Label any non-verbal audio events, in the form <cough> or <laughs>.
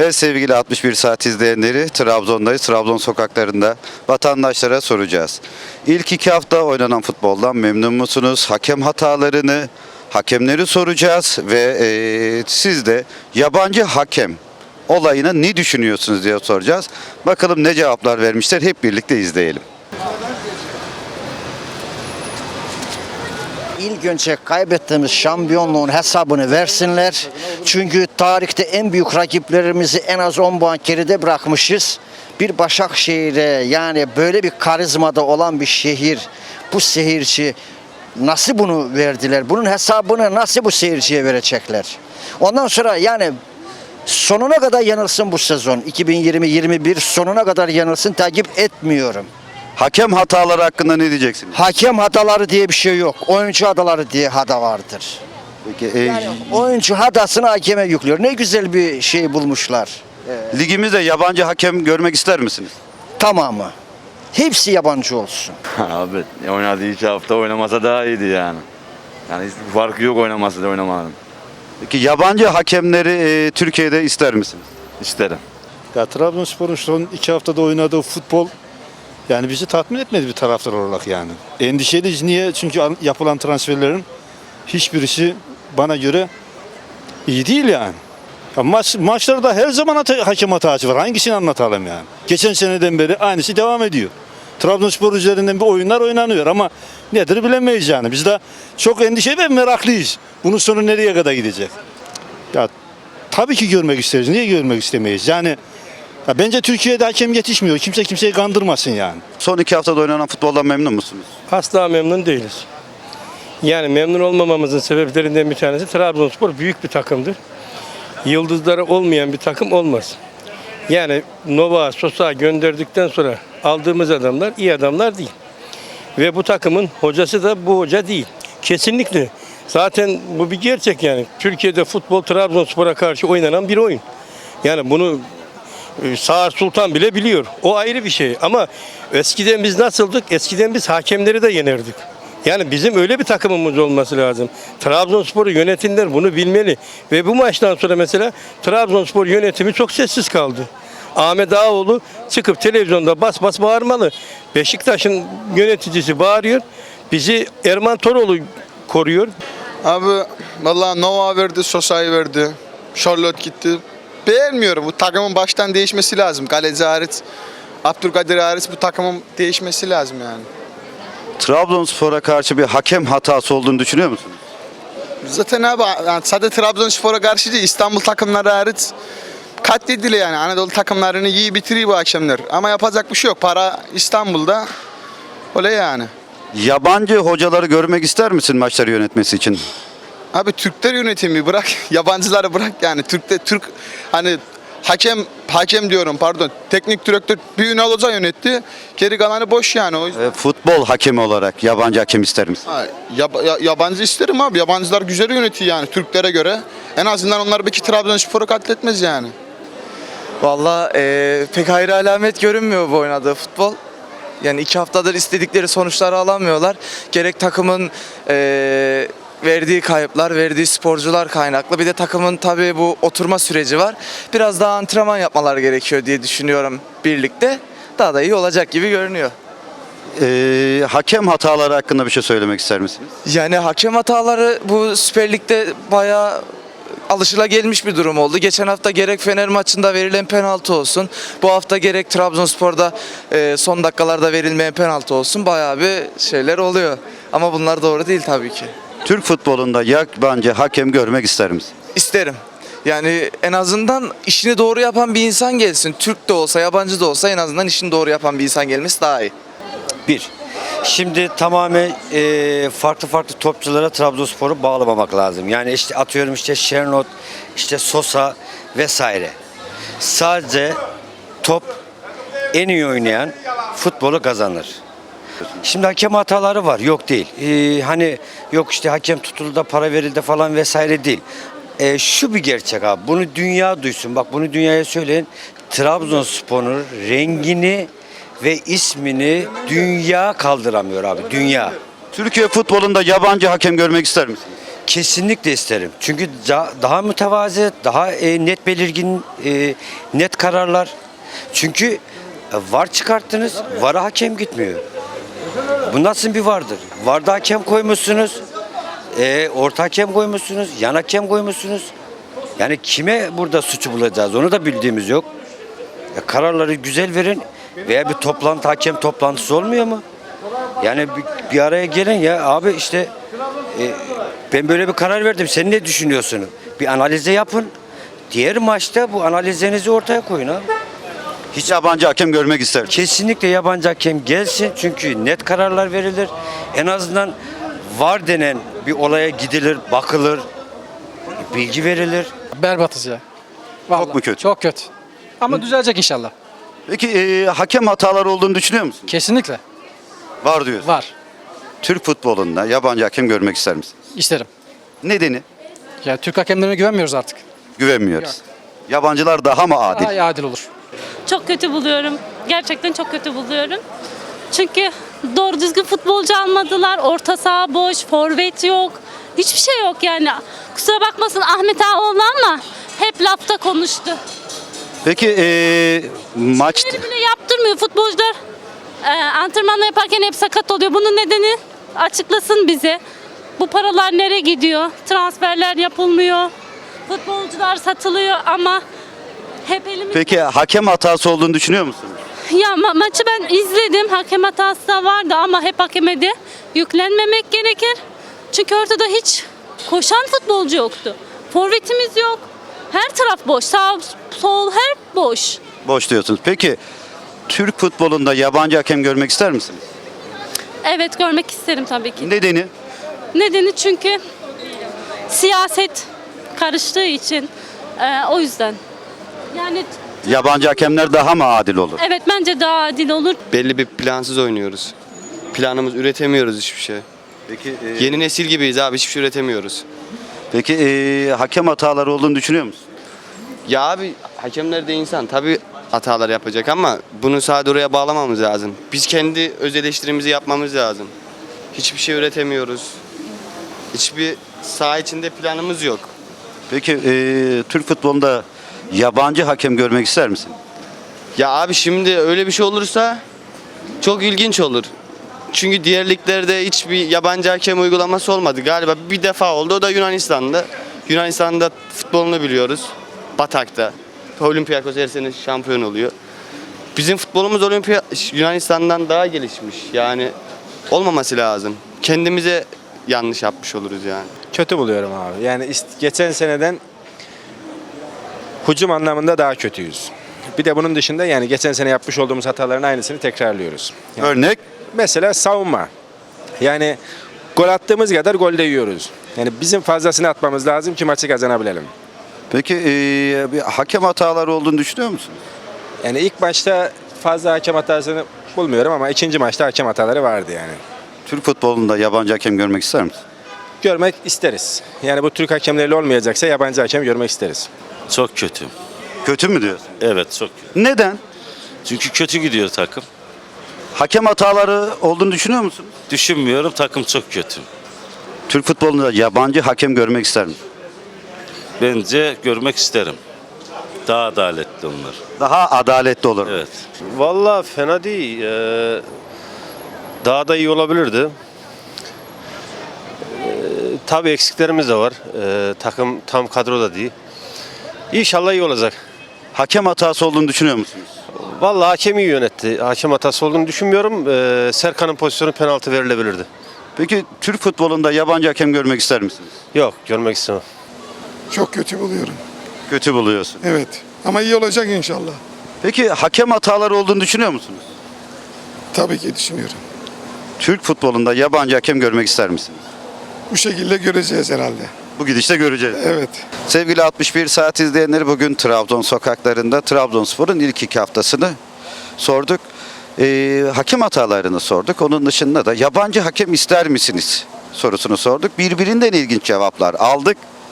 Evet sevgili 61 saat izleyenleri Trabzon'dayız. Trabzon sokaklarında vatandaşlara soracağız. İlk iki hafta oynanan futboldan memnun musunuz? Hakem hatalarını, hakemleri soracağız ve eee, siz de yabancı hakem olayına ne düşünüyorsunuz diye soracağız. Bakalım ne cevaplar vermişler hep birlikte izleyelim. İlk önce kaybettiğimiz şampiyonluğun hesabını versinler. Çünkü tarihte en büyük rakiplerimizi en az 10 puan geride bırakmışız. Bir Başakşehir'e yani böyle bir karizmada olan bir şehir bu seyirci nasıl bunu verdiler? Bunun hesabını nasıl bu seyirciye verecekler? Ondan sonra yani sonuna kadar yanılsın bu sezon. 2020-21 sonuna kadar yanılsın takip etmiyorum. Hakem hataları hakkında ne diyeceksiniz? Hakem hataları diye bir şey yok. Oyuncu hataları diye hata vardır. Peki, Yani oyuncu hatasını hakeme yüklüyor. Ne güzel bir şey bulmuşlar. ligimizde yabancı hakem görmek ister misiniz? Tamamı. Hepsi yabancı olsun. Abi oynadığı iki hafta oynamasa daha iyiydi yani. Yani hiçbir farkı yok oynaması da oynamanın. Peki yabancı hakemleri eee, Türkiye'de ister misiniz? İsterim. Ya Trabzonspor'un son iki haftada oynadığı futbol yani bizi tatmin etmedi bir taraftar olarak yani. Endişeliyiz. Niye? Çünkü an- yapılan transferlerin hiçbirisi bana göre iyi değil yani. Ya maç, maçlarda her zaman hata, hakem hatası var. Hangisini anlatalım yani? Geçen seneden beri aynısı devam ediyor. Trabzonspor üzerinden bir oyunlar oynanıyor ama nedir bilemeyiz yani. Biz de çok endişe ve meraklıyız. Bunun sonu nereye kadar gidecek? Ya tabii ki görmek isteriz. Niye görmek istemeyiz? Yani ya bence Türkiye'de hakem yetişmiyor. Kimse kimseyi kandırmasın yani. Son iki haftada oynanan futboldan memnun musunuz? Asla memnun değiliz. Yani memnun olmamamızın sebeplerinden bir tanesi Trabzonspor büyük bir takımdır. Yıldızları olmayan bir takım olmaz. Yani Nova, Sosa gönderdikten sonra aldığımız adamlar iyi adamlar değil. Ve bu takımın hocası da bu hoca değil. Kesinlikle. Zaten bu bir gerçek yani. Türkiye'de futbol Trabzonspor'a karşı oynanan bir oyun. Yani bunu Sağır Sultan bile biliyor. O ayrı bir şey. Ama eskiden biz nasıldık? Eskiden biz hakemleri de yenerdik. Yani bizim öyle bir takımımız olması lazım. Trabzonspor'u yönetimler bunu bilmeli. Ve bu maçtan sonra mesela Trabzonspor yönetimi çok sessiz kaldı. Ahmet Ağaoğlu çıkıp televizyonda bas bas bağırmalı. Beşiktaş'ın yöneticisi bağırıyor. Bizi Erman Toroğlu koruyor. Abi vallahi Nova verdi, Sosa'yı verdi. Charlotte gitti. Beğenmiyorum. Bu takımın baştan değişmesi lazım. Kaleci hariç, Abdülkadir hariç bu takımın değişmesi lazım yani. Trabzonspor'a karşı bir hakem hatası olduğunu düşünüyor musunuz? Zaten abi yani sadece Trabzonspor'a karşı değil İstanbul takımları hariç katledili yani. Anadolu takımlarını iyi bitiriyor bu akşamlar. Ama yapacak bir şey yok. Para İstanbul'da. Öyle yani. Yabancı hocaları görmek ister misin maçları yönetmesi için? Abi Türkler yönetimi bırak, <laughs> yabancıları bırak yani. Türk'te Türk hani hakem hakem diyorum pardon. Teknik direktör bir Ünal Hoca yönetti. Geri kalanı boş yani. O yüzden E, futbol hakemi olarak yabancı hakem ister misin? Ha, yab- ya- yabancı isterim abi. Yabancılar güzel yönetiyor yani Türklere göre. En azından onlar belki Trabzonspor'u katletmez yani. Valla eee, pek hayır alamet görünmüyor bu oynadığı futbol. Yani iki haftadır istedikleri sonuçları alamıyorlar. Gerek takımın eee, verdiği kayıplar, verdiği sporcular kaynaklı. Bir de takımın tabii bu oturma süreci var. Biraz daha antrenman yapmaları gerekiyor diye düşünüyorum birlikte. Daha da iyi olacak gibi görünüyor. E, hakem hataları hakkında bir şey söylemek ister misiniz? Yani hakem hataları bu Süper Lig'de bayağı alışılagelmiş bir durum oldu. Geçen hafta gerek Fener maçında verilen penaltı olsun. Bu hafta gerek Trabzonspor'da e, son dakikalarda verilmeyen penaltı olsun. Bayağı bir şeyler oluyor. Ama bunlar doğru değil tabii ki. Türk futbolunda yabancı hakem görmek ister misin? İsterim. Yani en azından işini doğru yapan bir insan gelsin. Türk de olsa, yabancı da olsa en azından işini doğru yapan bir insan gelmesi daha iyi. Bir. Şimdi tamamen e, farklı farklı topçulara Trabzonspor'u bağlamamak lazım. Yani işte atıyorum işte Şernot, işte Sosa vesaire. Sadece top en iyi oynayan futbolu kazanır. Şimdi hakem hataları var. Yok değil. E, hani yok işte hakem tutuldu da para verildi falan vesaire değil. E, şu bir gerçek abi. Bunu dünya duysun. Bak bunu dünyaya söyleyin. Trabzonspor'un rengini ve ismini dünya kaldıramıyor abi. Dünya. Türkiye futbolunda yabancı hakem görmek ister misin? Kesinlikle isterim. Çünkü da- daha mütevazi, daha e, net belirgin, e, net kararlar. Çünkü e, var çıkarttınız, vara hakem gitmiyor. Bu nasıl bir vardır? Varda hakem koymuşsunuz, e, orta hakem koymuşsunuz, yan hakem koymuşsunuz. Yani kime burada suçu bulacağız onu da bildiğimiz yok. Ya kararları güzel verin veya bir toplantı hakem toplantısı olmuyor mu? Yani bir, bir araya gelin ya abi işte e, ben böyle bir karar verdim. Sen ne düşünüyorsun? Bir analize yapın. Diğer maçta bu analizlerinizi ortaya koyun abi. Hiç yabancı hakem görmek ister? Kesinlikle yabancı hakem gelsin çünkü net kararlar verilir. En azından var denen bir olaya gidilir, bakılır, bilgi verilir. Berbatız ya. Vallahi mu kötü? Çok kötü. Ama düzelecek inşallah. Peki e, hakem hataları olduğunu düşünüyor musun? Kesinlikle. Var diyorsun. Var. Türk futbolunda yabancı hakem görmek ister misin? İsterim. Nedeni? Ya Türk hakemlerine güvenmiyoruz artık. Güvenmiyoruz. Yabancılar daha mı adil? Daha iyi adil olur. Çok kötü buluyorum. Gerçekten çok kötü buluyorum. Çünkü doğru düzgün futbolcu almadılar. Orta saha boş, forvet yok. Hiçbir şey yok yani. Kusura bakmasın Ahmet Ağaoğlu ama hep lafta konuştu. Peki e, maç bile yaptırmıyor futbolcular. E, antrenmanla yaparken hep sakat oluyor. Bunun nedeni açıklasın bize. Bu paralar nereye gidiyor? Transferler yapılmıyor. Futbolcular satılıyor ama hep elimiz Peki hakem hatası olduğunu düşünüyor musunuz? Ya ma- maçı ben izledim. Hakem hatası da vardı ama hep hakeme de yüklenmemek gerekir. Çünkü ortada hiç koşan futbolcu yoktu. Forvetimiz yok. Her taraf boş. Sağ, sol her boş. Boş diyorsunuz. Peki Türk futbolunda yabancı hakem görmek ister misiniz? Evet görmek isterim tabii ki. Nedeni? Nedeni çünkü siyaset karıştığı için e, o yüzden. Yani Yabancı hakemler daha mı adil olur? evet bence daha adil olur. belli bir plansız oynuyoruz. Planımız üretemiyoruz hiçbir şey. Peki e, Yeni nesil gibiyiz abi hiçbir şey üretemiyoruz. peki e, hakem hataları olduğunu düşünüyor musun? Ya abi hakemler de insan tabii hatalar yapacak ama bunu sadece oraya bağlamamız lazım. Biz kendi öz eleştirimizi yapmamız lazım. Hiçbir şey üretemiyoruz. Hiçbir saha içinde planımız yok. Peki e, Türk futbolunda yabancı hakem görmek ister misin? Ya abi şimdi öyle bir şey olursa çok ilginç olur. Çünkü diğer liglerde hiçbir yabancı hakem uygulaması olmadı. Galiba bir defa oldu o da Yunanistan'da. Yunanistan'da futbolunu biliyoruz. Batak'ta. Olympiakos her sene şampiyon oluyor. Bizim futbolumuz Olimpiya Yunanistan'dan daha gelişmiş. Yani olmaması lazım. Kendimize yanlış yapmış oluruz yani. Kötü buluyorum abi. Yani geçen seneden hücum anlamında daha kötüyüz. Bir de bunun dışında yani geçen sene yapmış olduğumuz hataların aynısını tekrarlıyoruz. Yani Örnek mesela savunma. Yani gol attığımız kadar gol de yiyoruz. Yani bizim fazlasını atmamız lazım ki maçı kazanabilelim. Peki e, bir hakem hataları olduğunu düşünüyor musun? Yani ilk maçta fazla hakem hatasını bulmuyorum ama ikinci maçta hakem hataları vardı yani. Türk futbolunda yabancı hakem görmek ister misin? Görmek isteriz. Yani bu Türk hakemleriyle olmayacaksa yabancı hakem görmek isteriz. Çok kötü. Kötü mü diyorsun? Evet çok kötü. Neden? Çünkü kötü gidiyor takım. Hakem hataları olduğunu düşünüyor musun? Düşünmüyorum takım çok kötü. Türk futbolunda yabancı hakem görmek ister misin? Bence görmek isterim. Daha adaletli onlar. Daha adaletli olur. Evet. Vallahi fena değil. Ee, daha da iyi olabilirdi. Tabii eksiklerimiz de var. Ee, takım tam kadroda değil. İnşallah iyi olacak. Hakem hatası olduğunu düşünüyor musunuz? Vallahi hakem iyi yönetti. Hakem hatası olduğunu düşünmüyorum. Ee, Serkan'ın pozisyonu penaltı verilebilirdi. Peki Türk futbolunda yabancı hakem görmek ister misiniz? Yok görmek istemem. Çok kötü buluyorum. Kötü buluyorsun. Evet. Ama iyi olacak inşallah. Peki hakem hataları olduğunu düşünüyor musunuz? Tabii ki düşünüyorum. Türk futbolunda yabancı hakem görmek ister misiniz? Bu şekilde göreceğiz herhalde. Bu gidişte göreceğiz. Evet. Sevgili 61 saat izleyenleri bugün Trabzon sokaklarında Trabzonspor'un ilk iki haftasını sorduk. Ee, hakem hatalarını sorduk. Onun dışında da yabancı hakem ister misiniz sorusunu sorduk. Birbirinden ilginç cevaplar aldık.